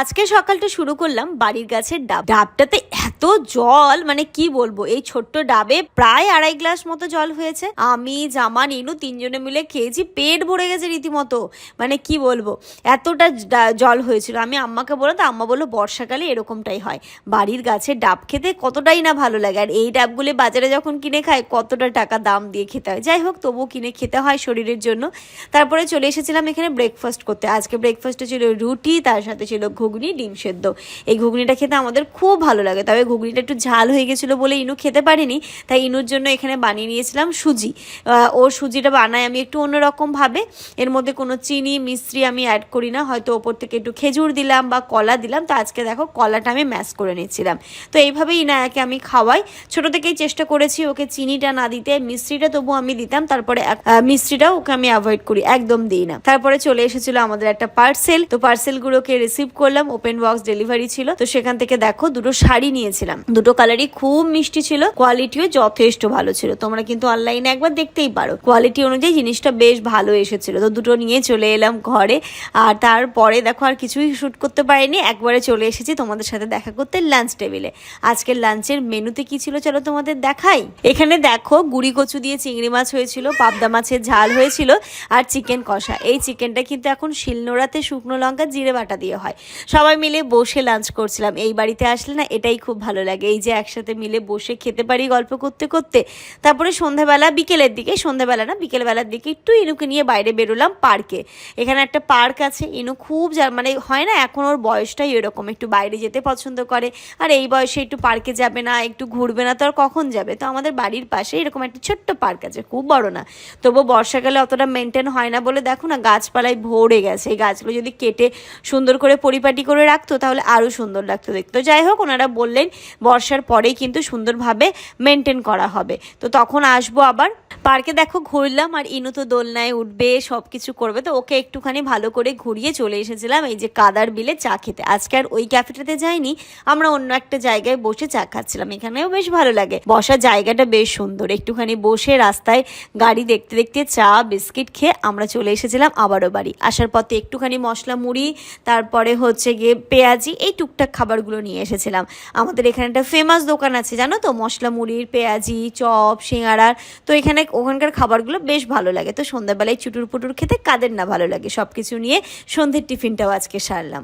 আজকে সকালটা শুরু করলাম বাড়ির গাছের ডাব। ডাবটাতে এত জল মানে কি বলব, এই ছোট্ট ডাবে প্রায় আড়াই গ্লাস মতো জল হয়েছে। আমি, জামা, নিনু তিনজনে মিলে খেয়েছি, পেট ভরে গেছে রীতিমতো। মানে কি বলব, এতটা জল হয়েছিল। আমি আম্মাকে বললাম, তো আম্মা বলল বর্ষাকালে এরকমটাই হয়। বাড়ির গাছের ডাব খেতে কতটাই না ভালো লাগে। আর এই ডাবগুলি বাজারে যখন কিনে খায়, কতটা টাকা দাম দিয়ে খেতে হয়। যাই হোক, তবুও কিনে খেতে হয় শরীরের জন্য। তারপরে চলে এসেছিলাম এখানে ব্রেকফাস্ট করতে। আজকে ব্রেকফাস্টে ছিল রুটি, তার সাথে ছিল ঘুগনি ডিম সেদ্ধ। এই ঘুগনিটা খেতে আমাদের খুব ভালো লাগে। তবে ঘুগনিটা একটু ঝাল হয়ে গেছিল বলে ইনু খেতে পারিনি, তাই ইনুর জন্য এখানে বানিয়ে নিয়েছিলাম সুজি। ও সুজিটা বানাই আমি একটু অন্যরকম ভাবে। এর মধ্যে কোনো চিনি, মিশ্রি আমি অ্যাড করি না। হয়তো ওপর থেকে একটু খেজুর দিলাম বা কলা দিলাম। তো আজকে দেখো কলাটা আমি ম্যাশ করে নিচ্ছিলাম তো এইভাবেই ইনায়াকে আমি খাওয়াই। ছোট থেকেই চেষ্টা করেছি ওকে চিনিটা না দিতে। মিষ্টিটা তবু আমি দিতাম। তারপরে মিষ্টিটাও ওকে আমি অ্যাভয়েড করি। একদম দিই না। তারপরে চলে এসেছিল আমাদের একটা পার্সেল তো পার্সেলগুলোকে রিসিভ করলাম। ওপেন বক্স ডেলিভারি ছিল। তো সেখান থেকে দেখো দুটো শাড়ি নিয়েছিলাম। দুটো কালারই খুব মিষ্টি ছিল কোয়ালিটিও যথেষ্ট ভালো ছিল। তোমরা কিন্তু অনলাইনে একবার দেখতেই পারো। কোয়ালিটি অনুযায়ী জিনিসটা বেশ ভালো এসেছিল। তো দুটো নিয়ে চলে এলাম ঘরে। আর তারপরে দেখো আর কিছুই শ্যুট করতে পারিনি। একবারে চলে এসেছি তোমাদের সাথে দেখা করতে লাঞ্চ টেবিলে আজকের লাঞ্চের মেনুতে কি ছিল চলো তোমাদের দেখাই। এখানে দেখো গুড়ি কচু দিয়ে চিংড়ি মাছ হয়েছিল, পাবদা মাছের ঝাল হয়েছিল, আর চিকেন কষা। এই চিকেনটা কিন্তু এখন শিলনোড়াতে শুকনো লঙ্কা, জিরে বাটা দিয়ে হয়। সবাই মিলে বসে লাঞ্চ করছিলাম। এই বাড়িতে আসলে না এটাই খুব ভালো লাগে। এই যে একসাথে মিলে বসে খেতে পারি গল্প করতে করতে। তারপরে সন্ধ্যাবেলা বিকেলের দিকে সন্ধ্যাবেলা না, বিকেলবেলার দিকে একটু ইনুকে নিয়ে বাইরে বেরোলাম পার্কে। এখানে একটা পার্ক আছে। ইনু খুব যা- মানে হয় না, এখন ওর বয়সটাই এরকম। একটু বাইরে যেতে পছন্দ করে। আর এই বয়সে একটু পার্কে যাবে না, একটু ঘুরবে না, তো আর কখন যাবে? তো আমাদের বাড়ির পাশে এরকম একটা ছোট্ট পার্ক আছে, খুব বড় না। তবু বর্ষাকালে অতটা মেনটেন হয় না বলে দেখো না, গাছপালায় ভরে গেছে। এই গাছগুলো যদি কেটে সুন্দর করে পরিপাটি করে রাখতো, তাহলে আরও সুন্দর লাগতো দেখতো। যাই হোক, ওনারা বললেন, বর্ষার পরেই কিন্তু সুন্দরভাবে মেনটেন করা হবে। তো তখন আসব আবার পার্কে দেখো ঘুরলাম আর ইনু তো দোলনায় উঠবে সব কিছু করবে। তো ওকে একটুখানি ভালো করে ঘুরিয়ে চলে এসেছিলাম এই যে কাদার বিলে চা খেতে। আজকে আর ওই ক্যাফেটাতে যাইনি, আমরা অন্য একটা জায়গায় বসে চা খাচ্ছিলাম। এখানেও বেশ ভালো লাগে। বসার জায়গাটা বেশ সুন্দর। একটুখানি বসে রাস্তায় গাড়ি দেখতে দেখতে চা, বিস্কিট খেয়ে আমরা চলে এসেছিলাম আবারও বাড়ি। আসার পথে একটুখানি মশলা মুড়ি, তারপরে হচ্ছে গিয়ে পেঁয়াজি, এই টুকটাক খাবারগুলো নিয়ে এসেছিলাম। আমাদের এখানে একটা ফেমাস দোকান আছে, জানো তো? মশলা মুড়ির পেঁয়াজি, চপ সিঙ্গারার তো এখানে ওখানকার খাবারগুলো বেশ ভালো লাগে। তো সন্ধ্যাবেলায় চুটুর পুটুর খেতে কাদের না ভালো লাগে? সব কিছু নিয়ে সন্ধ্যের টিফিনটাও আজকে সারলাম।